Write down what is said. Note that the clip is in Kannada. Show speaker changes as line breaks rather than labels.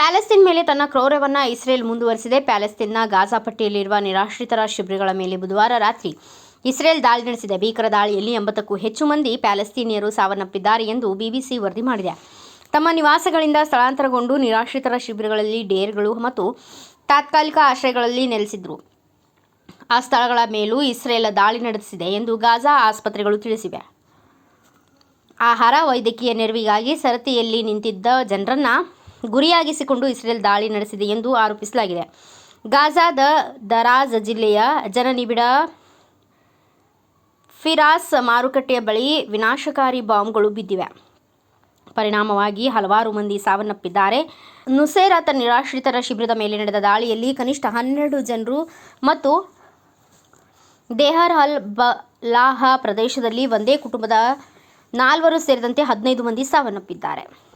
ಪ್ಯಾಲೆಸ್ತೀನ್ ಮೇಲೆ ತನ್ನ ಕ್ರೌರ್ಯವನ್ನು ಇಸ್ರೇಲ್ ಮುಂದುವರಿಸಿದೆ. ಪ್ಯಾಲೆಸ್ತೀನ್ನ ಗಾಜಾ ಪಟ್ಟಿಯಲ್ಲಿರುವ ನಿರಾಶ್ರಿತರ ಶಿಬಿರಗಳ ಮೇಲೆ ಬುಧವಾರ ರಾತ್ರಿ ಇಸ್ರೇಲ್ ದಾಳಿ ನಡೆಸಿದೆ. ಭೀಕರ ದಾಳಿಯಲ್ಲಿ ಎಂಬತ್ತಕ್ಕೂ ಹೆಚ್ಚು ಮಂದಿ ಪ್ಯಾಲೆಸ್ತೀನಿಯರು ಸಾವನ್ನಪ್ಪಿದ್ದಾರೆ ಎಂದು ಬಿಬಿಸಿ ವರದಿ ಮಾಡಿದೆ. ತಮ್ಮ ನಿವಾಸಗಳಿಂದ ಸ್ಥಳಾಂತರಗೊಂಡು ನಿರಾಶ್ರಿತರ ಶಿಬಿರಗಳಲ್ಲಿ ಡೇರ್ಗಳು ಮತ್ತು ತಾತ್ಕಾಲಿಕ ಆಶ್ರಯಗಳಲ್ಲಿ ನೆಲೆಸಿದ್ರು. ಆ ಸ್ಥಳಗಳ ಮೇಲೂ ಇಸ್ರೇಲ್ ದಾಳಿ ನಡೆಸಿದೆ ಎಂದು ಗಾಜಾ ಆಸ್ಪತ್ರೆಗಳು ತಿಳಿಸಿವೆ. ಆಹಾರ, ವೈದ್ಯಕೀಯ ನೆರವಿಗಾಗಿ ಸರತಿಯಲ್ಲಿ ನಿಂತಿದ್ದ ಜನರನ್ನ ಗುರಿಯಾಗಿಸಿಕೊಂಡು ಇಸ್ರೇಲ್ ದಾಳಿ ನಡೆಸಿದೆ ಎಂದು ಆರೋಪಿಸಲಾಗಿದೆ. ಗಾಜಾದ ದರಾಜ್ ಜಿಲ್ಲೆಯ ಜನನಿಬಿಡ ಫಿರಾಸ್ ಮಾರುಕಟ್ಟೆಯ ಬಳಿ ವಿನಾಶಕಾರಿ ಬಾಂಬ್ಗಳು ಬಿದ್ದಿವೆ. ಪರಿಣಾಮವಾಗಿ ಹಲವಾರು ಮಂದಿ ಸಾವನ್ನಪ್ಪಿದ್ದಾರೆ. ನುಸೇರಾತ ನಿರಾಶ್ರಿತರ ಶಿಬಿರದ ಮೇಲೆ ನಡೆದ ದಾಳಿಯಲ್ಲಿ ಕನಿಷ್ಠ ಹನ್ನೆರಡು ಜನರು ಮತ್ತು ದೇಹರ್ ಅಲ್ ಬಲಾಹ ಪ್ರದೇಶದಲ್ಲಿ ಒಂದೇ ಕುಟುಂಬದ ನಾಲ್ವರು ಸೇರಿದಂತೆ ಹದಿನೈದು ಮಂದಿ ಸಾವನ್ನಪ್ಪಿದ್ದಾರೆ.